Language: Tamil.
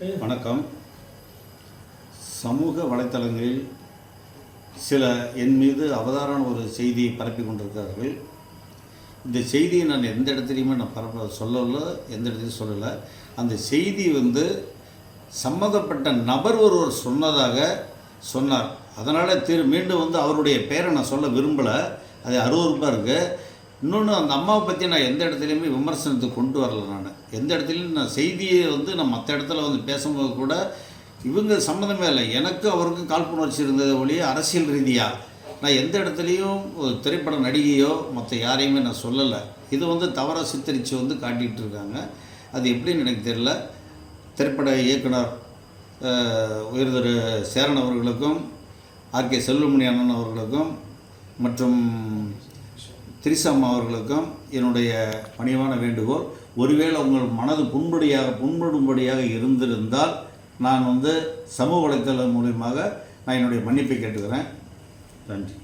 வணக்கம். சமூக வலைத்தளங்களில் சில என் மீது அவதாரான ஒரு செய்தியை பரப்பி கொண்டிருக்கிறார்கள். இந்த செய்தியை நான் எந்த இடத்துலையுமே நான் பரப்ப சொல்லல எந்த இடத்துலையும் சொல்லலை. அந்த செய்தி வந்து சம்மந்தப்பட்ட நபர் ஒருவர் சொன்னதாக சொன்னார். அதனால் திரு மீண்டும் வந்து அவருடைய பெயரை நான் சொல்ல விரும்பலை. அது அருவறுப்பாக இருக்குது இன்னொன்று அந்த அம்மாவை பற்றி நான் எந்த இடத்துலையுமே விமர்சனத்துக்கு கொண்டு வரல நான். எந்த இடத்துலையும் நான் செய்தியை வந்து நான் மற்ற இடத்துல வந்து பேசும்போது கூட இவங்க சம்மந்தமே இல்லை. எனக்கு அவருக்கும் காழ்ப்புணர்ச்சி இருந்தது ஒழிய அரசியல் ரீதியாக நான் எந்த இடத்துலையும் ஒரு திரைப்பட நடிகையோ மற்ற யாரையுமே நான் சொல்லலை. இது வந்து தவறாக சித்தரித்து வந்து காட்டிகிட்டு இருக்காங்க. அது எப்படின்னு எனக்கு தெரியல. திரைப்பட இயக்குனர் அஹ், சேரன் அவர்களுக்கும் ஆர்கே செல்வமணி அண்ணன் அவர்களுக்கும் மற்றும் திரிசம்மா அவர்களுக்கும் என்னுடைய பணிவான வேண்டுகோள் ஒருவேளை உங்கள் மனது புண்படியாக புண்படும்படியாக இருந்திருந்தால் நான் வந்து சமூக வலைத்தளம் மூலியமாக நான் என்னுடைய மன்னிப்பை கேட்டுக்கிறேன். நன்றி.